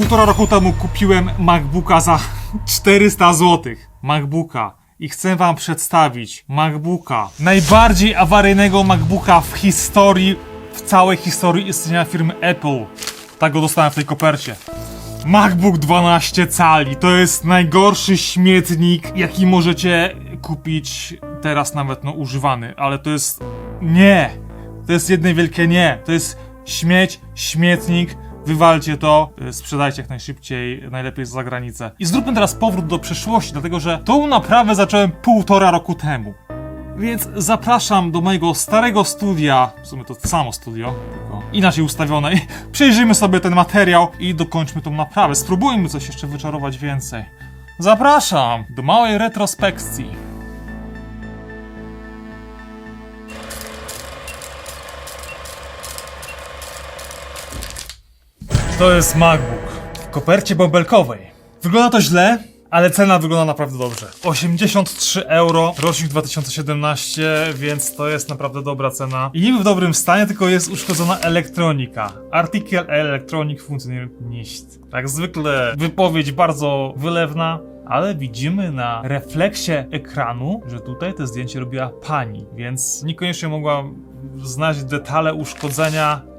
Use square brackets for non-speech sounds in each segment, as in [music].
Półtora roku temu kupiłem MacBooka za 400 zł. MacBooka. I chcę wam przedstawić MacBooka. Najbardziej awaryjnego MacBooka w historii, w całej historii istnienia firmy Apple. Tak go dostałem w tej kopercie. MacBook 12 cali to jest najgorszy śmietnik, jaki możecie kupić teraz nawet no używany, ale to jest nie. To jest jedno wielkie nie. To jest śmieć, śmietnik. Wywalcie to, y, sprzedajcie jak najszybciej, najlepiej za granicę. I zróbmy teraz powrót do przeszłości, dlatego że tą naprawę zacząłem półtora roku temu. Więc zapraszam do mojego starego studia, w sumie to samo studio, tylko inaczej ustawione. I [laughs] Przejrzyjmy sobie ten materiał i dokończmy tą naprawę. Spróbujmy coś jeszcze wyczarować więcej. Zapraszam do małej retrospekcji. To jest MacBook w kopercie bąbelkowej. Wygląda to źle, ale cena wygląda naprawdę dobrze. 83 euro, rocznik 2017, więc to jest naprawdę dobra cena. I niby w dobrym stanie, tylko jest uszkodzona elektronika. Artikel Electronic funkcjonuje nicht. Jak zwykle wypowiedź bardzo wylewna. Ale widzimy na refleksie ekranu, że tutaj to zdjęcie robiła pani, więc niekoniecznie mogła znać detale uszkodzenia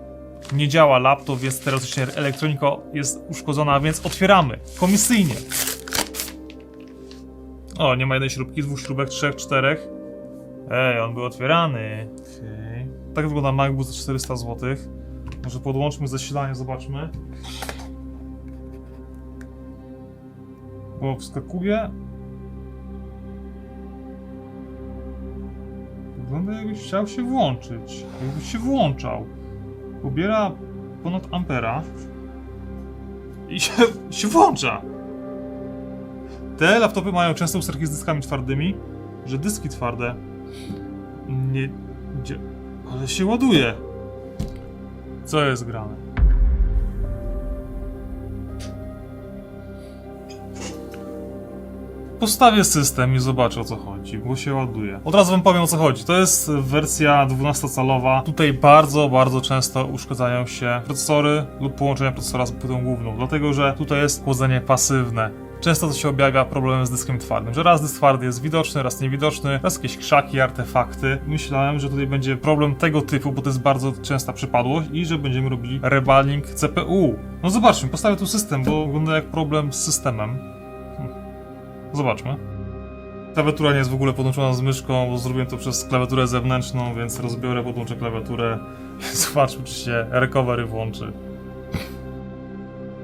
nie działa laptop, więc teoretycznie elektronika jest uszkodzona, więc otwieramy komisyjnie. O, nie ma jednej śrubki, dwóch śrubek, trzech, czterech. Ej, on był otwierany. Okej. Tak wygląda MacBook za 400 zł. Może podłączmy zasilanie, zobaczmy. Bo wskakuje. Wygląda jakbyś chciał się włączyć. Jakbyś się włączał pobiera ponad ampera i się, się włącza. Te laptopy mają często usterki z dyskami twardymi, że dyski twarde nie... Gdzie, ale się ładuje. Co jest grane? Postawię system i zobaczę o co chodzi, bo się ładuje. Od razu wam powiem o co chodzi. To jest wersja 12-calowa. Tutaj bardzo, bardzo często uszkadzają się procesory lub połączenia procesora z płytą główną, dlatego że tutaj jest chłodzenie pasywne. Często to się objawia problemem z dyskiem twardym, że raz dysk twardy jest widoczny, raz niewidoczny, raz jakieś krzaki, artefakty. Myślałem, że tutaj będzie problem tego typu, bo to jest bardzo częsta przypadłość i że będziemy robili reballing CPU. No zobaczmy, postawię tu system, bo wygląda jak problem z systemem. Zobaczmy. Klawiatura nie jest w ogóle podłączona z myszką, bo zrobiłem to przez klawiaturę zewnętrzną, więc rozbiorę, podłączę klawiaturę. [laughs] Zobaczmy, czy się recovery włączy.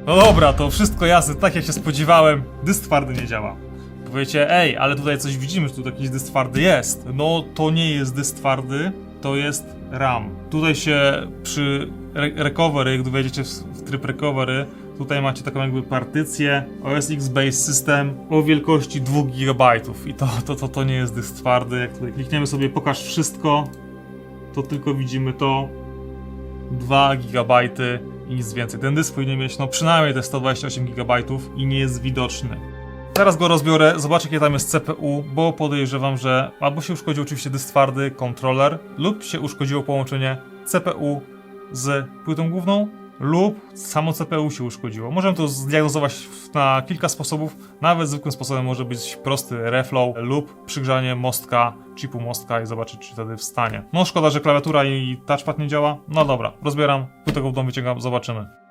No dobra, to wszystko jasne, tak jak się spodziewałem. Dysk twardy nie działa. Powiecie, ej, ale tutaj coś widzimy, że tu jakiś dysk twardy jest. No, to nie jest dysk twardy, to jest RAM. Tutaj się przy re recovery, gdy wejdziecie w, w tryb recovery, tutaj macie taką jakby partycję OS X Base System o wielkości 2 GB i to, to, to, to nie jest dysk twardy. Jak tutaj klikniemy sobie pokaż wszystko, to tylko widzimy to 2 GB i nic więcej. Ten dysk powinien mieć no przynajmniej te 128 GB i nie jest widoczny. Teraz go rozbiorę, zobaczę jakie tam jest CPU, bo podejrzewam, że albo się uszkodził oczywiście dysk twardy, kontroler, lub się uszkodziło połączenie CPU z płytą główną, lub samo CPU się uszkodziło. Możemy to zdiagnozować na kilka sposobów. Nawet zwykłym sposobem może być prosty reflow lub przygrzanie mostka, chipu mostka i zobaczyć, czy wtedy wstanie. No szkoda, że klawiatura i touchpad nie działa. No dobra, rozbieram, płytę główną wyciągam, zobaczymy.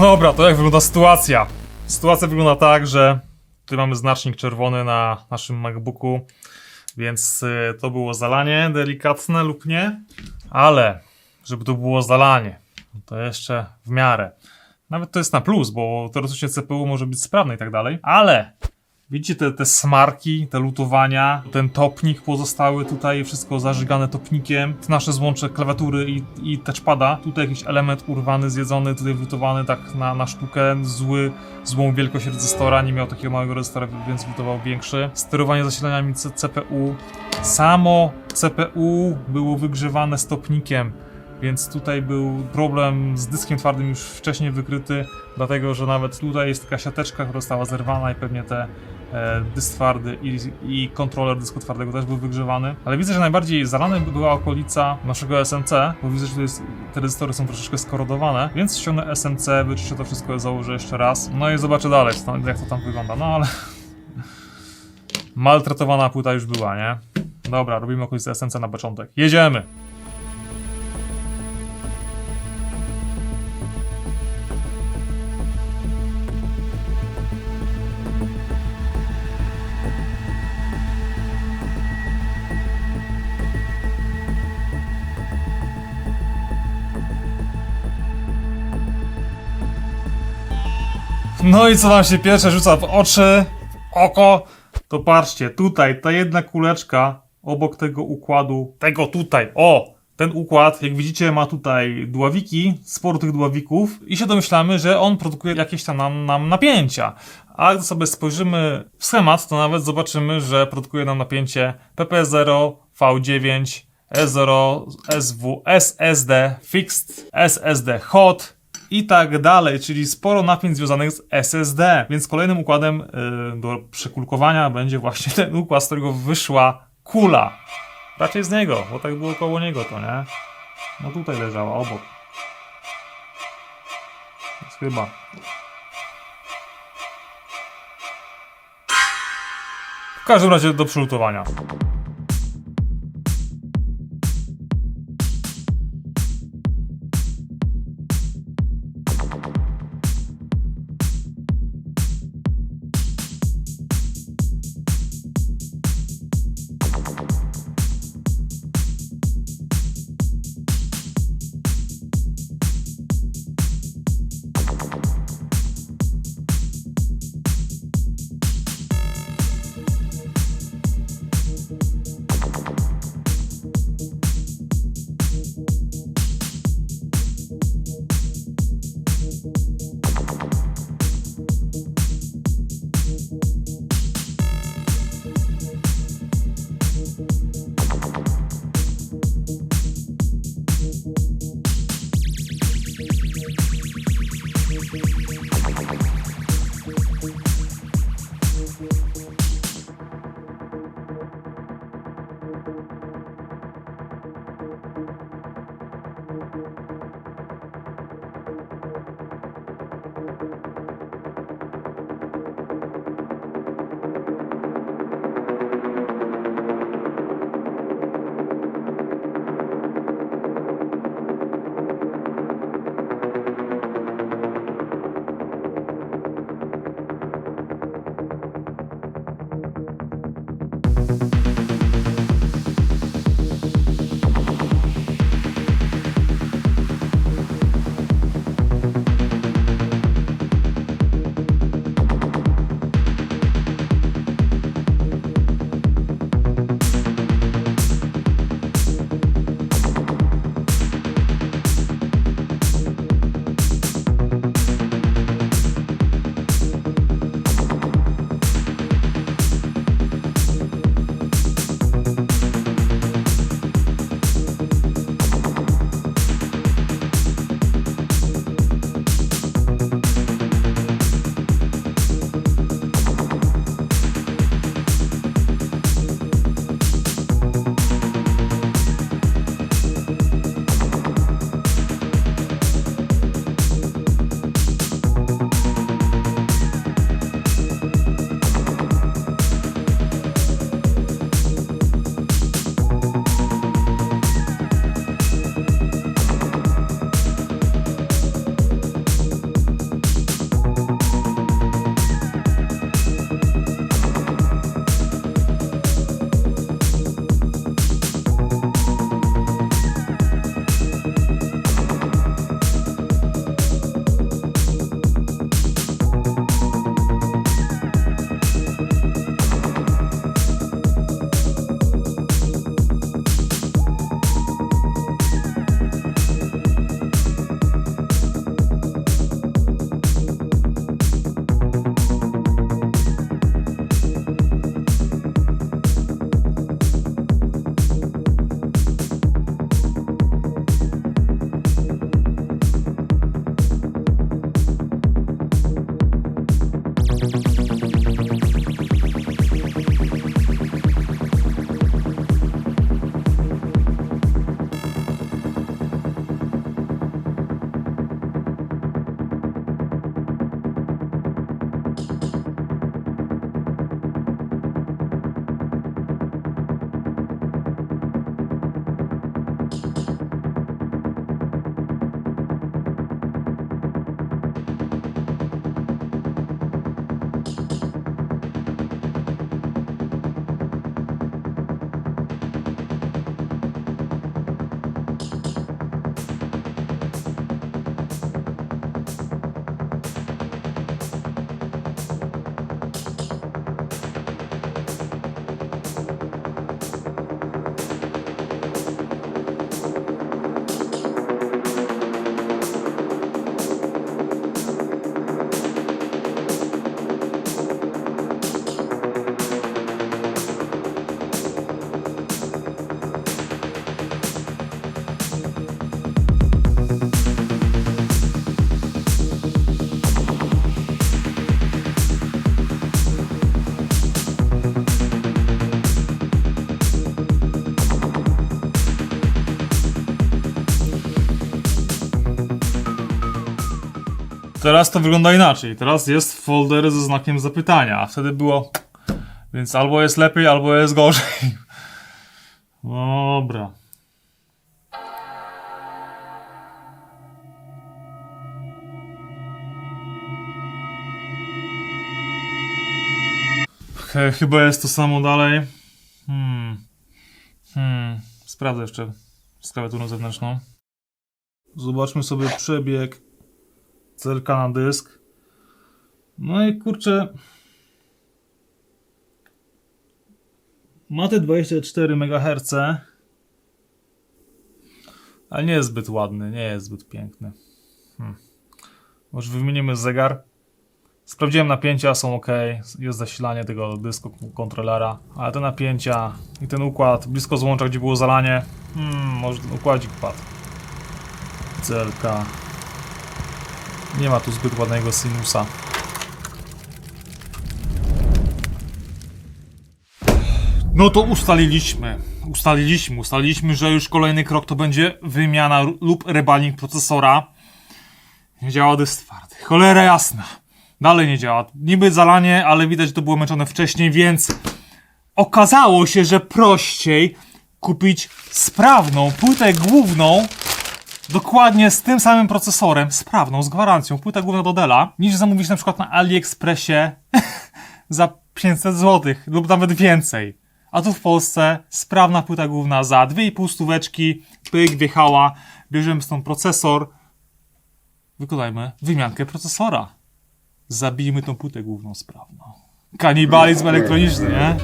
No dobra, to jak wygląda sytuacja? Sytuacja wygląda tak, że tutaj mamy znacznik czerwony na naszym MacBooku, więc y, to było zalanie delikatne lub nie, ale żeby to było zalanie, to jeszcze w miarę. Nawet to jest na plus, bo teoretycznie CPU może być sprawne i tak dalej, ale Widzicie te, te smarki, te lutowania, ten topnik pozostały tutaj, wszystko zażygane topnikiem, te nasze złącze klawiatury i, i touchpada, tutaj jakiś element urwany, zjedzony, tutaj wlutowany tak na, na sztukę, zły, złą wielkość rezystora, nie miał takiego małego rezystora, więc wlutował większy. Sterowanie zasilaniami CPU, samo CPU było wygrzewane stopnikiem, więc tutaj był problem z dyskiem twardym już wcześniej wykryty, dlatego że nawet tutaj jest taka siateczka, która została zerwana i pewnie te dysk twardy i, i kontroler dysku twardego też był wygrzewany. Ale widzę, że najbardziej zalane była okolica naszego SMC, bo widzę, że jest, te rezystory są troszeczkę skorodowane, więc ściągnę SMC, wyczyszczę to wszystko, założę jeszcze raz. No i zobaczę dalej, jak to tam wygląda. No ale... [laughs] Maltretowana płyta już była, nie? Dobra, robimy okolicę SMC na początek. Jedziemy! No i co wam się pierwsze rzuca w oczy, w oko, to patrzcie, tutaj ta jedna kuleczka obok tego układu, tego tutaj, o! Ten układ, jak widzicie, ma tutaj dławiki, sporo tych dławików i się domyślamy, że on produkuje jakieś tam nam, nam napięcia. A gdy sobie spojrzymy w schemat, to nawet zobaczymy, że produkuje nam napięcie PP0, V9, S0, SW, SSD, Fixed, SSD Hot, i tak dalej, czyli sporo napięć związanych z SSD, więc kolejnym układem y, do przekulkowania będzie właśnie ten układ, z którego wyszła kula. Raczej z niego, bo tak było koło niego to, nie? No tutaj leżała, obok. Więc chyba. W każdym razie do przylutowania. Teraz to wygląda inaczej. Teraz jest folder ze znakiem zapytania, a wtedy było. Więc albo jest lepiej, albo jest gorzej. [laughs] Dobra. Ch- Chyba jest to samo dalej. Hmm. Hmm. Sprawdzę jeszcze z klawiaturą zewnętrzną. Zobaczmy sobie przebieg CLK na dysk. No i kurczę. Ma te 24 MHz. Ale nie jest zbyt ładny, nie jest zbyt piękny. Hmm. Może wymienimy zegar. Sprawdziłem napięcia, są ok. Jest zasilanie tego dysku kontrolera, ale te napięcia i ten układ blisko złącza, gdzie było zalanie. Hmm, może ten układzik padł. CLK. Nie ma tu zbyt ładnego sinusa. No to ustaliliśmy. Ustaliliśmy, ustaliliśmy, że już kolejny krok to będzie wymiana lub rebalning procesora. Nie działa dysk twardy. Cholera jasna. Dalej nie działa. Niby zalanie, ale widać, że to było męczone wcześniej, więc okazało się, że prościej kupić sprawną płytę główną dokładnie z tym samym procesorem, sprawną, z gwarancją, płyta główna do Della, niż zamówić na przykład na AliExpressie [laughs] za 500 zł lub nawet więcej. A tu w Polsce sprawna płyta główna za 2,5 stóweczki, pyk, wjechała, bierzemy stąd procesor, wykonajmy wymiankę procesora. Zabijmy tą płytę główną sprawną. Kanibalizm elektroniczny, nie?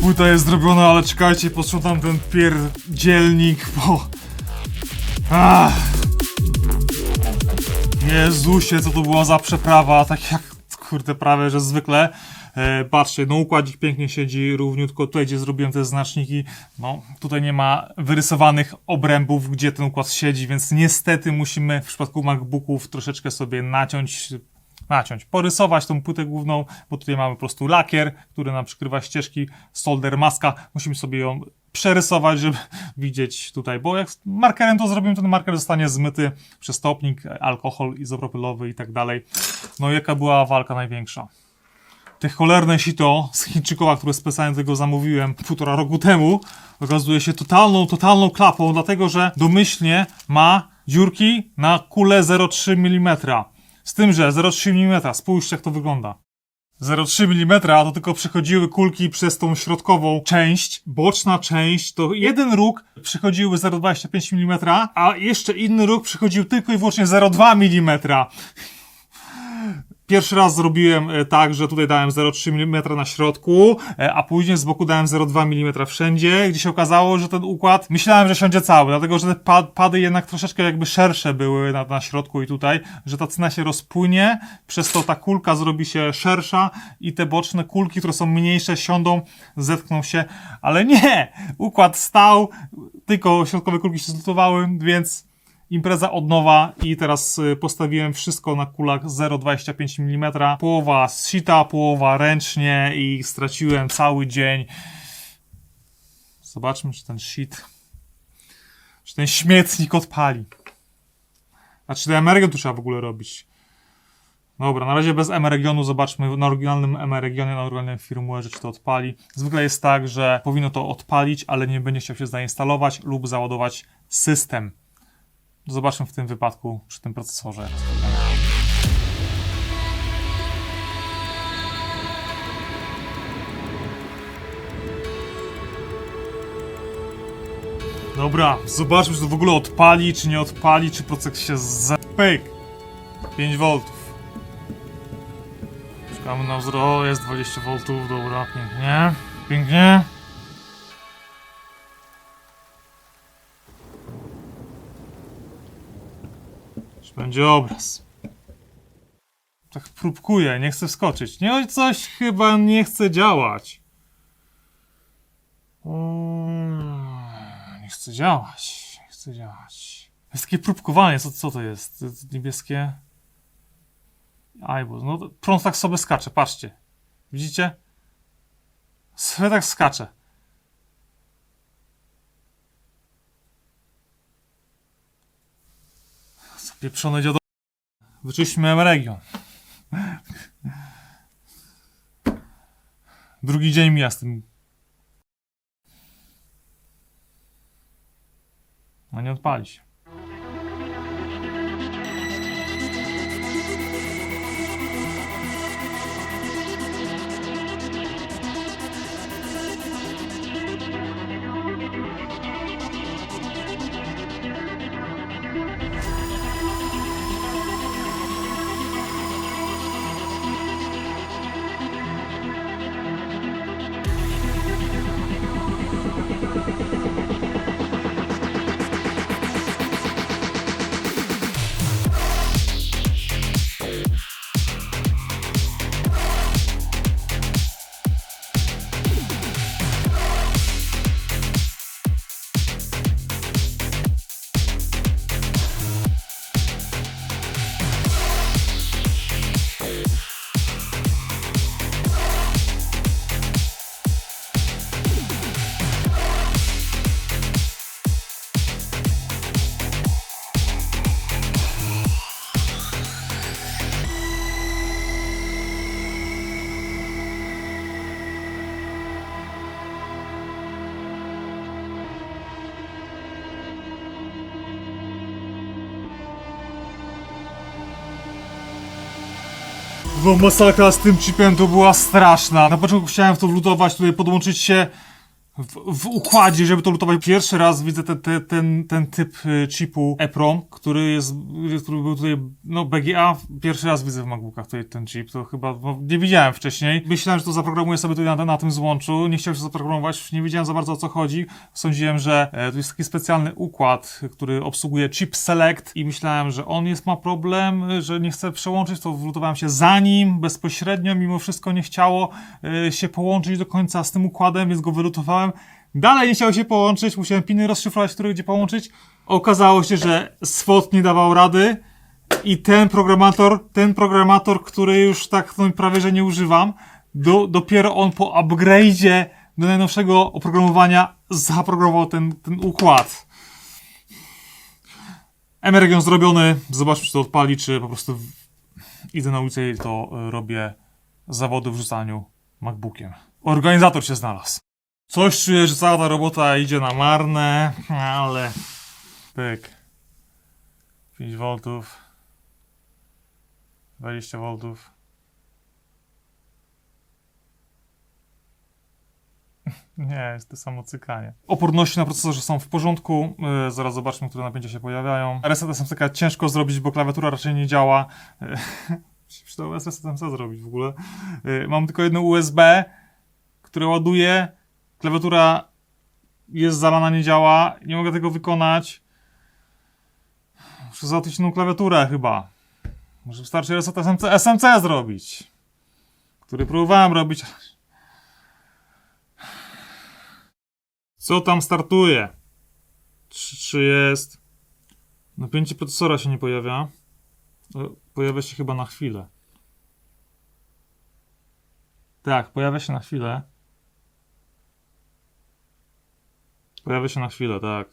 Płyta jest zrobiona, ale czekajcie, posprzątam ten pierdzielnik, bo... Ach. Jezusie, co to była za przeprawa, tak jak... kurde, prawie, że zwykle. E, patrzcie, no układzik pięknie siedzi równiutko, tutaj gdzie zrobiłem te znaczniki, no tutaj nie ma wyrysowanych obrębów, gdzie ten układ siedzi, więc niestety musimy w przypadku MacBooków troszeczkę sobie naciąć naciąć, porysować tą płytę główną, bo tutaj mamy po prostu lakier, który nam przykrywa ścieżki, solder maska, musimy sobie ją przerysować, żeby [laughs] widzieć tutaj, bo jak markerem to zrobimy, ten marker zostanie zmyty przez topnik, alkohol izopropylowy i tak dalej. No jaka była walka największa? Te cholerne sito z Chińczykowa, które specjalnie tego zamówiłem półtora roku temu, okazuje się totalną, totalną klapą, dlatego że domyślnie ma dziurki na kulę 0,3 mm. Z tym, że 0,3 mm, spójrzcie jak to wygląda. 0,3 mm to tylko przechodziły kulki przez tą środkową część, boczna część, to jeden róg przechodziły 0,25 mm, a jeszcze inny róg przechodził tylko i wyłącznie 0,2 mm. Pierwszy raz zrobiłem e, tak, że tutaj dałem 0,3 mm na środku, e, a później z boku dałem 0,2 mm wszędzie, gdzie się okazało, że ten układ, myślałem, że siądzie cały, dlatego, że te pad, pady jednak troszeczkę jakby szersze były na, na środku i tutaj, że ta cyna się rozpłynie, przez to ta kulka zrobi się szersza i te boczne kulki, które są mniejsze, siądą, zetkną się, ale nie! Układ stał, tylko środkowe kulki się zlutowały, więc impreza od nowa i teraz y, postawiłem wszystko na kulach 0,25 mm. Połowa z sita, połowa ręcznie i straciłem cały dzień. Zobaczmy, czy ten shit, czy ten śmietnik odpali. Znaczy, ten emergion tu trzeba w ogóle robić. Dobra, na razie bez emeregionu zobaczmy na oryginalnym emeregionie, na oryginalnym firmware'ze, czy to odpali. Zwykle jest tak, że powinno to odpalić, ale nie będzie chciał się zainstalować lub załadować system. Zobaczmy w tym wypadku przy tym procesorze. Dobra, zobaczmy, czy to w ogóle odpali, czy nie odpali, czy procek się zapyk. 5 V. Czekamy na wzrost, jest 20 V, dobra, pięknie, pięknie. Będzie obraz. Tak próbkuję, nie chcę wskoczyć. Nie, coś chyba nie chce działać. Nie chce działać. Nie chce działać. Jest takie próbkowanie, co, co to jest? Niebieskie. Ajbus. No, prąd tak sobie skacze, patrzcie. Widzicie? Sobie tak skacze. Pieprzone dziodo... Wyczyśmy region. Drugi dzień mija z tym. No nie odpali się. No masakra z tym chipem to była straszna. Na początku chciałem w to wlutować, tutaj podłączyć się w, w układzie, żeby to lutować. Pierwszy raz widzę ten, ten, ten, ten typ y, chipu EPROM, który jest, który był tutaj, no BGA, pierwszy raz widzę w MacBookach tutaj ten chip, to chyba no, nie widziałem wcześniej. Myślałem, że to zaprogramuję sobie tutaj na, na tym złączu, nie chciałem się zaprogramować, nie wiedziałem za bardzo o co chodzi. Sądziłem, że e, tu jest taki specjalny układ, który obsługuje chip select i myślałem, że on jest, ma problem, że nie chce przełączyć, to wlutowałem się za nim, bezpośrednio, mimo wszystko nie chciało y, się połączyć do końca z tym układem, więc go wylutowałem. Dalej nie chciało się połączyć, musiałem piny rozszyfrować, które gdzie połączyć. Okazało się, że SWOT nie dawał rady i ten programator, ten programator, który już tak no, prawie że nie używam, do, dopiero on po upgrade'zie do najnowszego oprogramowania zaprogramował ten, ten układ. Emergion zrobiony, zobaczmy czy to odpali, czy po prostu idę na ulicę i to y, robię zawody w rzucaniu MacBookiem. Organizator się znalazł. Coś czuję, że cała ta robota idzie na marne, ale... Pyk. 5 V. 20 V. Nie, jest to samo cykanie. Oporności na procesorze są w porządku. Yy, zaraz zobaczmy, które napięcia się pojawiają. Reset SMC ciężko zrobić, bo klawiatura raczej nie działa. [laughs] Yy, przydało reset SMC zrobić w ogóle. Yy, mam tylko jedno USB, które ładuje. Klawiatura jest zalana, nie działa. Nie mogę tego wykonać. Muszę załatwić inną klawiaturę chyba. Może wystarczy reset SMC, SMC zrobić. Który próbowałem robić. Co tam startuje? Czy, czy jest? Napięcie procesora się nie pojawia. E, Pojawia się chyba na chwilę. Tak, pojawia się na chwilę. Pojawia się na chwilę, tak.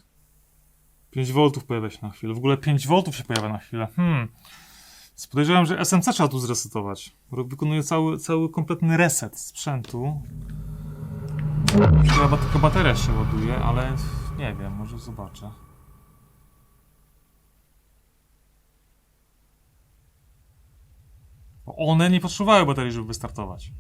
5 V pojawia się na chwilę. W ogóle 5 V się pojawia na chwilę. Hmm. Podejrzewam, że SMC trzeba tu zresetować. Wykonuje cały, cały kompletny reset sprzętu. Chyba tylko bateria się ładuje, ale nie wiem, może zobaczę. One nie potrzebowały baterii, żeby wystartować.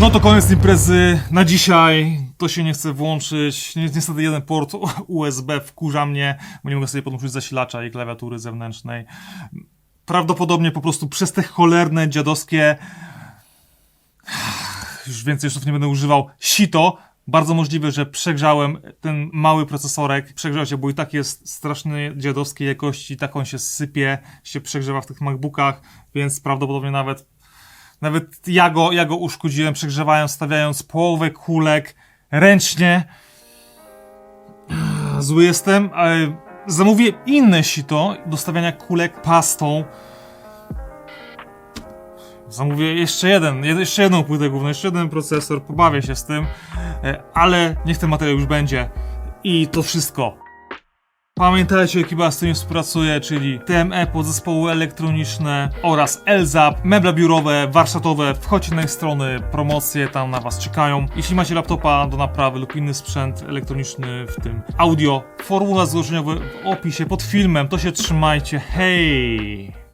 No to koniec imprezy na dzisiaj. To się nie chce włączyć. Ni- Niestety jeden port [laughs] USB wkurza mnie, bo nie mogę sobie podłączyć zasilacza i klawiatury zewnętrznej. Prawdopodobnie po prostu przez te cholerne, dziadowskie [sighs] już więcej słów nie będę używał, sito. Bardzo możliwe, że przegrzałem ten mały procesorek. Przegrzał się, bo i tak jest straszny dziadowskiej jakości, tak on się sypie, się przegrzewa w tych MacBookach, więc prawdopodobnie nawet nawet ja go, ja go uszkodziłem, przegrzewając, stawiając połowę kulek ręcznie. [clears throat] Zły jestem. ale Zamówię inne sito do stawiania kulek pastą. Zamówię jeszcze jeden, jed- jeszcze jedną płytę główną, jeszcze jeden procesor, pobawię się z tym, e, ale niech ten materiał już będzie. I to wszystko. Pamiętajcie, ekipa z tym współpracuje, czyli TME, podzespoły elektroniczne oraz LZAP, meble biurowe, warsztatowe. Wchodźcie na ich strony, promocje tam na Was czekają. Jeśli macie laptopa do naprawy lub inny sprzęt elektroniczny, w tym audio, formularz zgłoszeniowy w opisie pod filmem, to się trzymajcie. Hej!